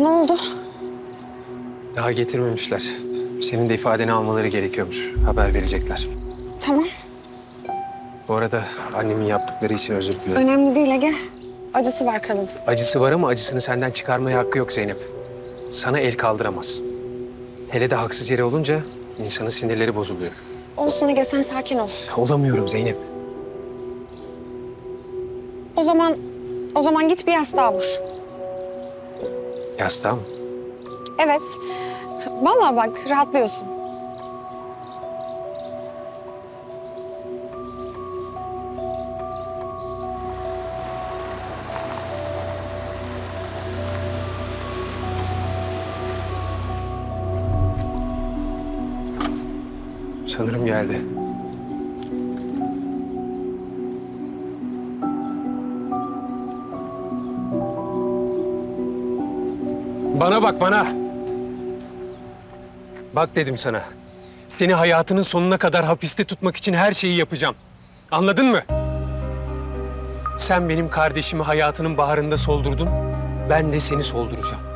Ne oldu? Daha getirmemişler. Senin de ifadeni almaları gerekiyormuş. Haber verecekler. Tamam. Bu arada annemin yaptıkları için özür dilerim. Önemli değil Ege. Acısı var kadın. Acısı var ama acısını senden çıkarmaya hakkı yok Zeynep. Sana el kaldıramaz. Hele de haksız yere olunca insanın sinirleri bozuluyor. Olsun Ege sen sakin ol. Olamıyorum Zeynep. O zaman o zaman git bir yastığa vur. Yastığa mı? Evet. Vallahi bak rahatlıyorsun. Sanırım geldi. Bana bak bana. Bak dedim sana. Seni hayatının sonuna kadar hapiste tutmak için her şeyi yapacağım. Anladın mı? Sen benim kardeşimi hayatının baharında soldurdun. Ben de seni solduracağım.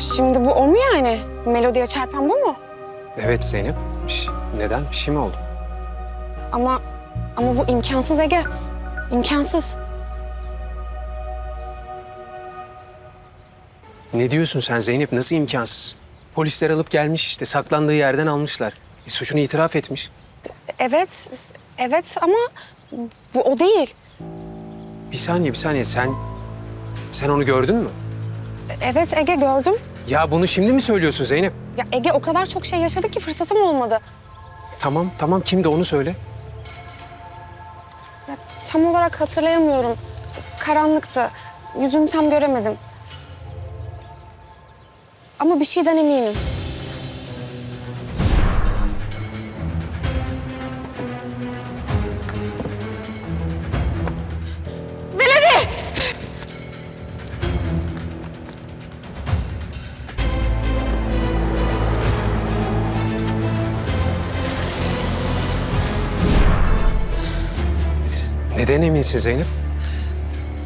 Şimdi bu o mu yani? Melodiye çarpan bu mu? Evet Zeynep. Şey- neden? Bir şey mi oldu? Ama ama bu imkansız Ege. İmkansız. Ne diyorsun sen Zeynep? Nasıl imkansız? Polisler alıp gelmiş işte. Saklandığı yerden almışlar. E, suçunu itiraf etmiş. Evet, evet ama bu o değil. Bir saniye, bir saniye. Sen sen onu gördün mü? Evet Ege gördüm. Ya bunu şimdi mi söylüyorsun Zeynep? Ya Ege o kadar çok şey yaşadı ki fırsatım olmadı. Tamam, tamam. Kimdi onu söyle. Ya, tam olarak hatırlayamıyorum. Karanlıktı. Yüzünü tam göremedim. Ama bir şeyden eminim. Neden eminsin Zeynep?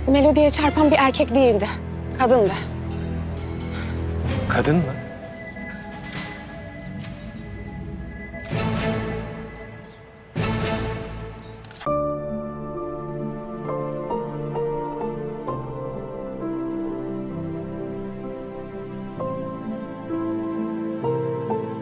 Melodiye çarpan bir erkek değildi. Kadındı. Kadın mı?